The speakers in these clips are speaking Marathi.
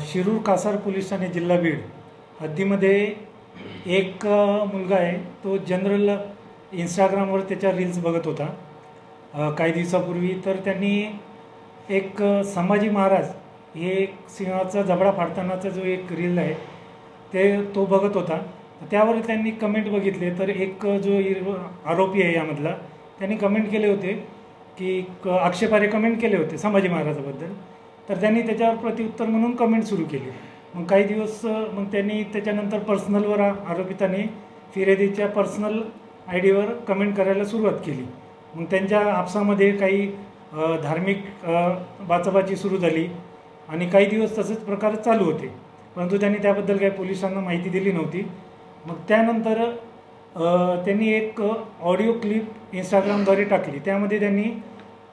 शिरूर कासार पोलीस ठाणे जिल्हा बीड हद्दीमध्ये एक मुलगा आहे. तो जनरल इंस्टाग्रामवर त्याच्या रील्स बघत होता. काही दिवसापूर्वी तर त्यांनी एक संभाजी महाराज हे सिंहाचा जबडा फाडतानाचा जो एक रील आहे ते तो बघत होता. त्यावर त्यांनी कमेंट बघितले. तर एक जो आरोपी आहे यामधला त्यांनी कमेंट केले होते की क- कमेंट केले होते संभाजी महाराजाबद्दल. तर त्यांनी त्याच्यावर प्रत्युत्तर म्हणून कमेंट सुरू केली. मग काही दिवस मग त्यांनी त्याच्यानंतर पर्सनलवर आरोपितांनी फिर्यादीच्या पर्सनल आय डीवर कमेंट करायला सुरुवात केली. मग त्यांच्या आपसामध्ये काही धार्मिक बाचाबाची सुरू झाली आणि काही दिवस तसेच प्रकार चालू होते. परंतु त्यांनी त्याबद्दल काही पोलिसांना माहिती दिली नव्हती. मग त्यानंतर त्यांनी एक ऑडिओ क्लिप इंस्टाग्रामद्वारे टाकली. त्यामध्ये त्यांनी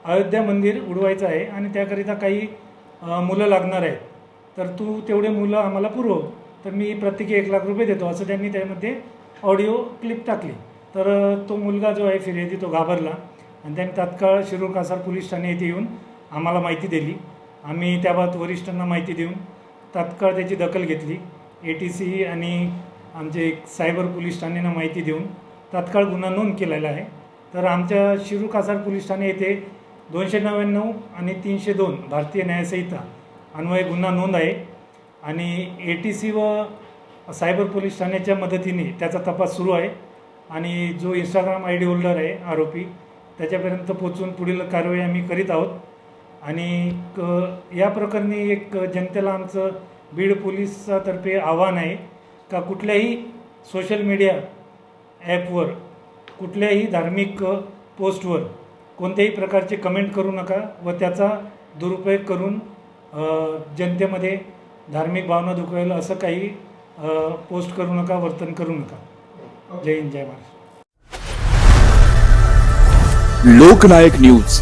अयोध्या मंदिर उडवायचं आहे आणि त्याकरिता काही मुलं लागणार आहेत. तर तू तेवढे मुलं आम्हाला पुरव. तर मी प्रत्येकी एक लाख रुपये देतो. असं त्यांनी त्यामध्ये ऑडिओ क्लिप टाकली. तर तो मुलगा जो आहे फिर्यादी तो घाबरला. आणि त्यांनी तात्काळ शिरूर कासार पोलीस ठाणे येथे येऊन आम्हाला माहिती दिली. आम्ही त्याबाबत वरिष्ठांना माहिती देऊन तात्काळ त्याची दखल घेतली. ए टी सी आणि आमचे एक सायबर पोलीस ठाण्यानं माहिती देऊन तात्काळ गुन्हा नोंद केलेला आहे. तर आमच्या शिरूर कासार पोलीस ठाणे येथे दोनशे नव्याण्णव आणि तीनशे दोन भारतीय न्यायसंहिता. अन्वय गुन्हा नोंद आहे. आणि ए टी सी व सायबर पोलीस ठाण्याच्या मदतीने त्याचा तपास सुरू आहे. आणि जो इंस्टाग्राम आय डी होल्डर आहे आरोपी त्याच्यापर्यंत पोचून पुढील कारवाई आम्ही करीत आहोत. आणि क या प्रकरणी एक जनतेला आमचं बीड पोलिसातर्फे आव्हान आहे का कुठल्याही सोशल मीडिया ॲपवर कुठल्याही धार्मिक पोस्टवर कोणत्याही प्रकारचे कमेंट करू नका व त्याचा दुरुपयोग करून अ, जनतेमध्ये धार्मिक भावना दुखवेल असं काही अ, पोस्ट करू नका वर्तन करू नका. जय हिंद जय महाराष्ट्र. लोकनायक न्यूज.